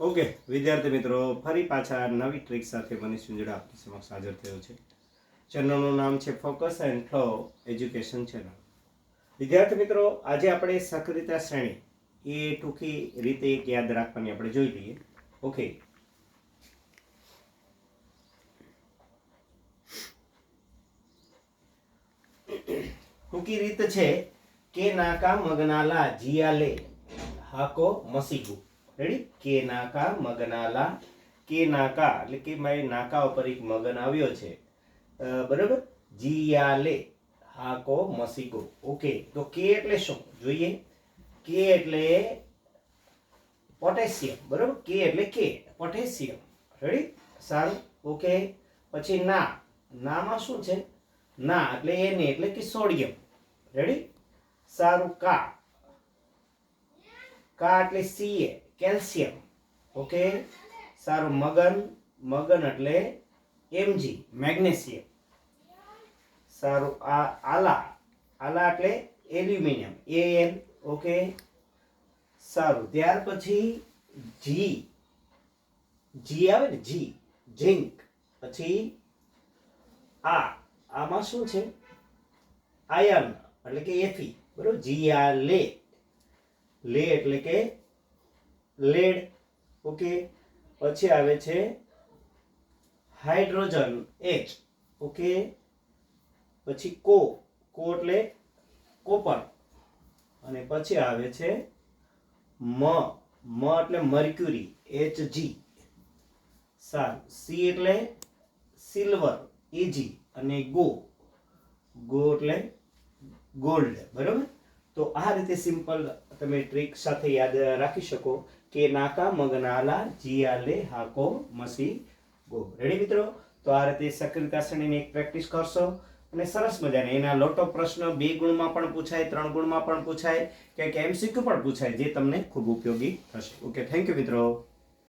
Okay, વિદ્યાર્થી મિત્રો, ફરી પાછા નવી ટ્રીક સાથે મનીષ સુંજડા આપની સમક્ષ હાજર થયો છે. ચેનલનું નામ છે focus and flow education channel વિદ્યાર્થી મિત્રો, આજે આપણે સક્રિયતા શ્રેણી, એ ટૂંકી રીતે એક યાદ રાખવાની આપણે જોઈ લઈએ. ઓકે. ટૂંકી રીત છે, કે નાકા મગનાલા જીયાલે હાકો મસીગુ રેડી કે નાકા મગનાલા. કે નાકા એટલે કે મારી નાકા ઉપર એક મગન આવ્યો છે. બરાબર? જીયાલે, હાકો, મસીગો. ઓકે તો કે એટલે શું? જોઈએ. કે એટલે પોટેશિયમ. બરાબર? કે એટલે કે પોટેશિયમ. રેડી સારું? ઓકે પછી ના. નામાં શું છે? ના, એટલે એને એટલે કે સોડિયમ. રેડી સારું, કા. કા એટલે સીએ. કેલ્શિયમ. ઓકે સારું, મગન મગન એટલે એમજી મેગ્નેશિયમ. સારું, આ આલા આલા એટલે એલ્યુમિનિયમ એએલ ઓકે સારું, ત્યાર પછી જી જી આવે ને જી ઝીંક પછી આ, આમાં શું છે? આયન એટલે કે એફી બરોબર? જી આ લે લે એટલે કે લેડ ઓકે પછી આવે છે હાઇડ્રોજન એચ ઓકે પછી કો કો એટલે કોપર અને પછી આવે છે મ મ એટલે મર્ક્યુરી એચ જી સારું. સી એટલે સિલ્વર ઇજી અને ગો ગો એટલે ગોલ્ડ બરાબર? તો આ રીતે સિમ્પલ તમે ટ્રીક સાથે યાદ રાખી શકો કે નાકા મગનાલા જીયાલે હાકો, મસી ગો રેડી મિત્રો? તો આ રીતે સક્રિયતા શ્રેણીની એક પ્રેક્ટિસ કરશો અને સરસ મજાની એના લોટો પ્રશ્ન બે ગુણમાં પણ પૂછાય, ત્રણ ગુણમાં પણ પૂછાય કે એમસીક્યુ પણ પૂછાય, જે તમને ખૂબ ઉપયોગી થશે. ઓકે થેન્ક યુ મિત્રો.